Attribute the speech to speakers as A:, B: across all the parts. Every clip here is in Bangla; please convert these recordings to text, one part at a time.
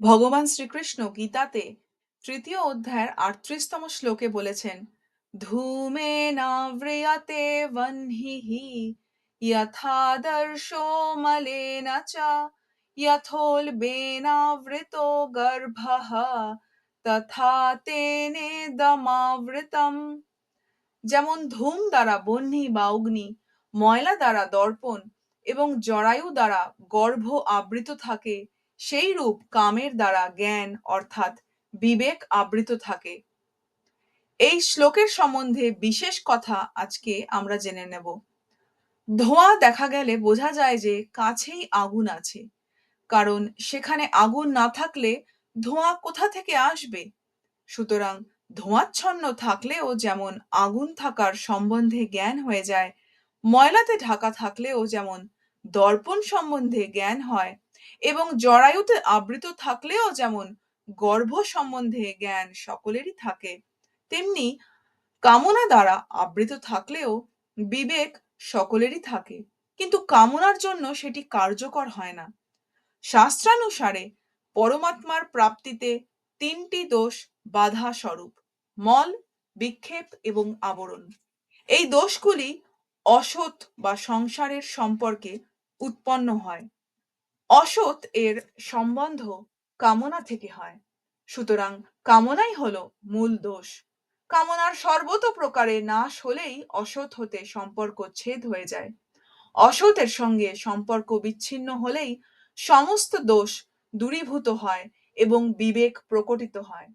A: ভগবান শ্রীকৃষ্ণ গীতাতে তৃতীয় অধ্যায়ের আটত্রিশতম শ্লোকে বলেছেন, ধূমে নাব্রেয়াতে বহ্নি যথাদর্শো মলেন চ বেনাবৃত গর্ভ, তথা তেনে দমাবৃতম। যেমন ধূম দ্বারা বহ্নি বা অগ্নি, ময়লা দ্বারা দর্পণ এবং জরায়ু দ্বারা গর্ভ আবৃত থাকে সেই রূপ কামের দ্বারা জ্ঞান অর্থাৎ বিবেক আবৃত থাকে। এই শ্লোকের সম্বন্ধে বিশেষ কথা আজকে আমরা জেনে নেব। ধোঁয়া দেখা গেলে বোঝা যায় যে কাছেই আগুন আছে। কারণ সেখানে আগুন না থাকলে ধোঁয়া কোথা থেকে আসবে? সুতরাং ধোঁয়াচ্ছন্ন থাকলেও যেমন আগুন থাকার সম্বন্ধে জ্ঞান হয়ে যায়, ময়লাতে ঢাকা থাকলেও যেমন দর্পণ সম্বন্ধে জ্ঞান হয় এবং জরায়ুতে আবৃত থাকলেও যেমন গর্ভ সম্বন্ধে জ্ঞান সকলেরই থাকে, তেমনি কামনা দ্বারা আবৃত থাকলেও বিবেক সকলেরই থাকে। কিন্তু কামনার জন্য সেটি কার্যকর হয় না। শাস্ত্রানুসারে পরমাত্মার প্রাপ্তিতে তিনটি দোষ বাধা স্বরূপ মল, বিক্ষেপ এবং আবরণ। এই দোষগুলি অসৎ বা সংসারের সম্পর্কে উৎপন্ন হয়। অসৎ এর সম্বন্ধ কামনা থেকে হয়। সুতরাং কামনাই হলো মূল দোষ। কামনার সর্বত প্রকারে নাশ হলেই অসৎ হতে সম্পর্ক ছেদ হয়ে যায়। অসতের সঙ্গে সম্পর্ক বিচ্ছিন্ন হলেই সমস্ত দোষ দূরীভূত হয় এবং বিবেক প্রকটিত হয়।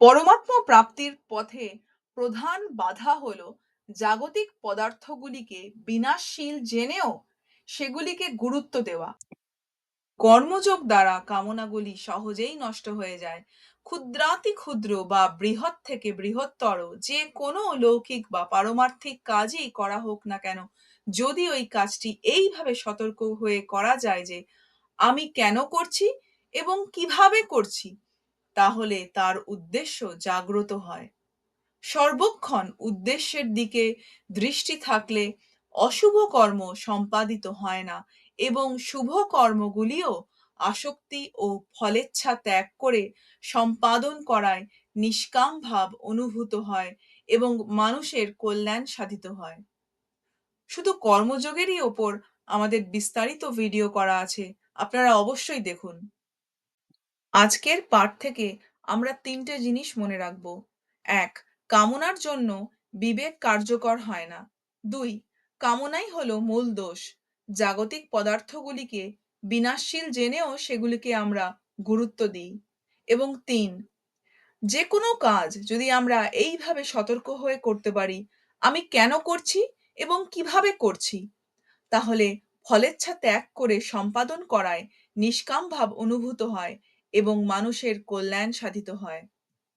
A: পরমাত্ম প্রাপ্তির পথে প্রধান বাধা হল জাগতিক পদার্থগুলিকে বিনাশশীল জেনেও সেগুলিকে গুরুত্ব দেওয়া। কর্মযোগ দ্বারা কামনাগুলি সহজেই নষ্ট হয়ে যায়। ক্ষুদ্রাতি ক্ষুদ্র বা বৃহৎ থেকে বৃহত্তর যে কোনো লৌকিক বা পারমার্থিক কাজই করা হোক না কেন, যদি ওই কাজটি এইভাবে সতর্ক হয়ে করা যায় যে, আমি কেন করছি এবং কীভাবে করছি? তাহলে তার উদ্দেশ্য জাগ্রত হয়। সর্বক্ষণ উদ্দেশ্যের দিকে দৃষ্টি থাকলে অশুভ কর্ম সম্পাদিত হয় না এবং শুভ কর্মগুলিও আসক্তি ও ফলেচ্ছা ত্যাগ করে সম্পাদন করায় নিষ্কাম ভাব অনুভূত হয় এবং মানুষের কল্যাণ সাধিত হয়। শুধু কর্মযোগেরই ওপর আমাদের বিস্তারিত ভিডিও করা আছে, আপনারা অবশ্যই দেখুন। আজকের পাঠ থেকে আমরা তিনটে জিনিস মনে রাখব। এক, কামনার জন্য বিবেক কার্যকর হয় না। দুই কামনাই হলো মূল দোষ। জাগতিক পদার্থগুলিকে বিনাশশীল জেনেও সেগুলিকে আমরা গুরুত্ব দিই। এবং তিন যে কোনো কাজ যদি আমরা এইভাবে সতর্ক হয়ে করতে পারি, আমি কেন করছি এবং কীভাবে করছি? তাহলে ফলেচ্ছা ত্যাগ করে সম্পাদন করায় নিষ্কাম ভাব অনুভূত হয় এবং মানুষের কল্যাণ সাধিত হয়।